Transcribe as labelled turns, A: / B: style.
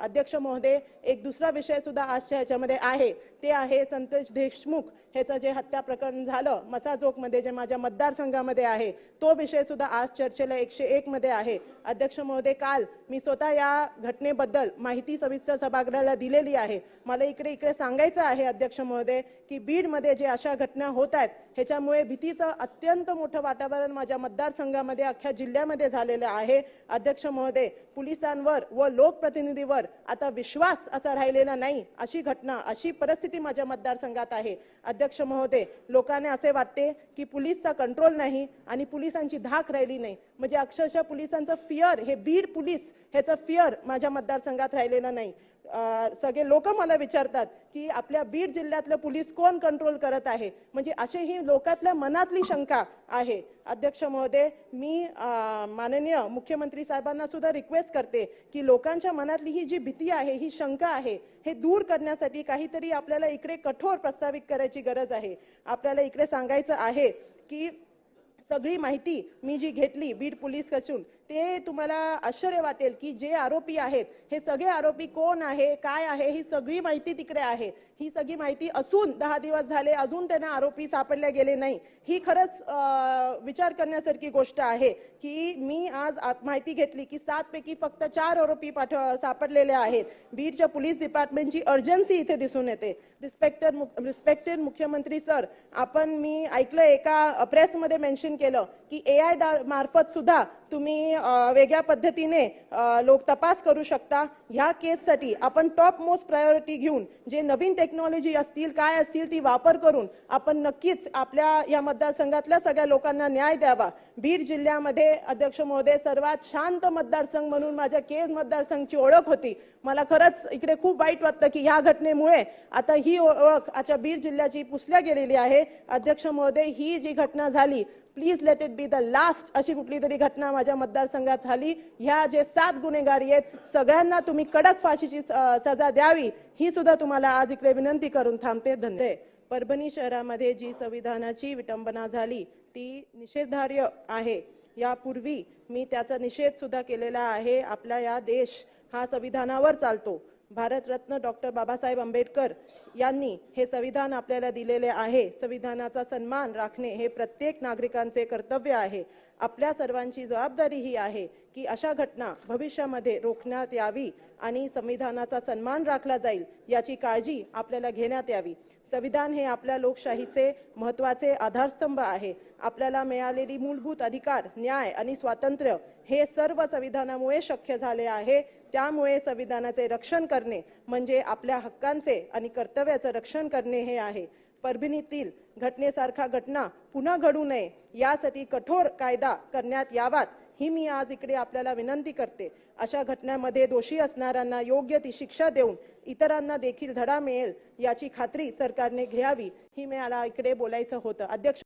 A: अध्यक्ष महोदय एक दुसरा विषय सुद्धा आजच्या ह्याच्यामध्ये आहे. ते आहे संतोष देशमुख ह्याचं जे हत्या प्रकरण झालं मसाजोकमध्ये जे माझ्या मतदारसंघामध्ये आहे तो विषय सुद्धा आज चर्चेला एकशे एक मध्ये आहे. अध्यक्ष महोदय काल मी स्वतः या घटनेबद्दल माहिती सविस्तर सभागृहाला दिलेली आहे. मला इकडे इकडे सांगायचं आहे अध्यक्ष महोदय की बीडमध्ये जे अशा घटना होत आहेत ह्याच्यामुळे भीतीचं अत्यंत मोठं वातावरण माझ्या मतदारसंघामध्ये अख्ख्या जिल्ह्यामध्ये झालेलं आहे. अध्यक्ष महोदय पोलिसांवर व लोकप्रतिनिधीवर आता विश्वास असा राहिलेला नाही अशी घटना अशी परिस्थिती माझ्या मतदारसंघात आहे. अध्यक्ष महोदय लोकांना असे वाटते की पुलिसचा कंट्रोल नाही आणि पोलिसांची धाक राहिली नाही. म्हणजे अक्षरशः पोलिसांचं फिअर हे बीड पोलीस ह्याचं फिअर माझ्या मतदारसंघात राहिलेलं नाही. सगळे लोक मला विचारतात की आपल्या बीड जिल्ह्यातलं पोलीस कोण कंट्रोल करत आहे? म्हणजे असे ही लोकातल्या मनातली शंका आहे. अध्यक्ष महोदय मी माननीय मुख्यमंत्री साहेबांना सुद्धा रिक्वेस्ट करते की लोकांच्या मनातली ही जी भीती आहे ही शंका आहे हे दूर करण्यासाठी काहीतरी आपल्याला इकडे कठोर प्रस्तावित करायची गरज आहे. आपल्याला इकडे सांगायचं आहे की सगळी माहिती मी जी घेतली बीड पोलीस कसून ते तुम्हाला आश्चर्य वाटेल की जे आरोपी आहेत हे सगळे आरोपी कोण आहे काय आहे ही सगळी माहिती तिकडे आहे. ही सगळी माहिती असून दहा दिवस झाले अजून त्यांना आरोपी सापडले गेले नाही. ही खरंच विचार करण्यासारखी गोष्ट आहे की मी आज माहिती घेतली की सात पैकी फक्त चार आरोपी पाठ सापडलेले आहेत. बीडच्या पोलीस डिपार्टमेंटची अर्जन्सी इथे दिसून येते. रिस्पेक्टेड रिस्पेक्टेड मुख्यमंत्री सर आपण मी ऐकलं एका प्रेसमध्ये मेन्शन केलं की ए आय मार्फत सुद्धा तुम्ही वेगळ्या पद्धतीने लोक तपास करू शकता. ह्या केससाठी आपण टॉप मोस्ट प्रायोरिटी घेऊन जे नवीन टेक्नॉलॉजी असतील काय असतील ती वापर करून आपण नक्कीच आपल्या या मतदारसंघातल्या सगळ्या लोकांना न्याय द्यावा. बीड जिल्ह्यामध्ये अध्यक्ष महोदय सर्वात शांत मतदारसंघ म्हणून माझ्या केज मतदारसंघची ओळख होती. मला खरंच इकडे खूप वाईट वाटतं की ह्या घटनेमुळे आता ही ओळख आजच्या बीड जिल्ह्याची पुसल्या गेलेली आहे. अध्यक्ष महोदय ही जी घटना झाली please let it be the last अशी कुठली तरी घटना माझ्या मतदारसंघात झाली. ह्या जे सात गुन्हेगारी आहेत सगळ्यांना तुम्ही कडक फाशीची स- सजा द्यावी ही सुद्धा तुम्हाला आज इकडे विनंती करून थांबते. धन्य परभणी शहरामध्ये जी संविधानाची विटंबना झाली ती निषेधार्य आहे. यापूर्वी मी त्याचा निषेध सुद्धा केलेला आहे. आपला या देश हा संविधानावर चालतो. भारतरत्न डॉक्टर बाबासाहेब आंबेडकर यांनी हे संविधान आपल्याला दिलेले आहे. संविधानाचा सन्मान राखणे हे प्रत्येक नागरिकांचे कर्तव्य आहे. आपल्या सर्वांची जबाबदारी ही आहे की अशा घटना भविष्यामध्ये रोखण्यात यावी आणि संविधानाचा सन्मान राखला जाईल याची काळजी आपल्याला घेण्यात यावी. संविधान हे आपल्या लोकशाहीचे महत्त्वाचे आधारस्तंभ आहे. आपल्याला मिळालेली मूलभूत अधिकार न्याय आणि स्वातंत्र्य हे सर्व संविधानामुळे शक्य झाले आहे. त्यामुळे संविधानाचे रक्षण करणे म्हणजे आपल्या हक्कांचे आणि कर्तव्याचं रक्षण करणे हे आहे. परभणीतील घटनेसारखा घटना पुन्हा घडू नये यासाठी कठोर कायदा करण्यात यावात ही मी आज इकडे आपल्याला विनंती करते. अशा घटनेमध्ये दोषी असणाऱ्यांना योग्य ती शिक्षा देऊन इतरांना देखील धडा मिळेल याची खात्री सरकारने घ्यावी. ही मला इकडे बोलायचं होतं. अध्यक्ष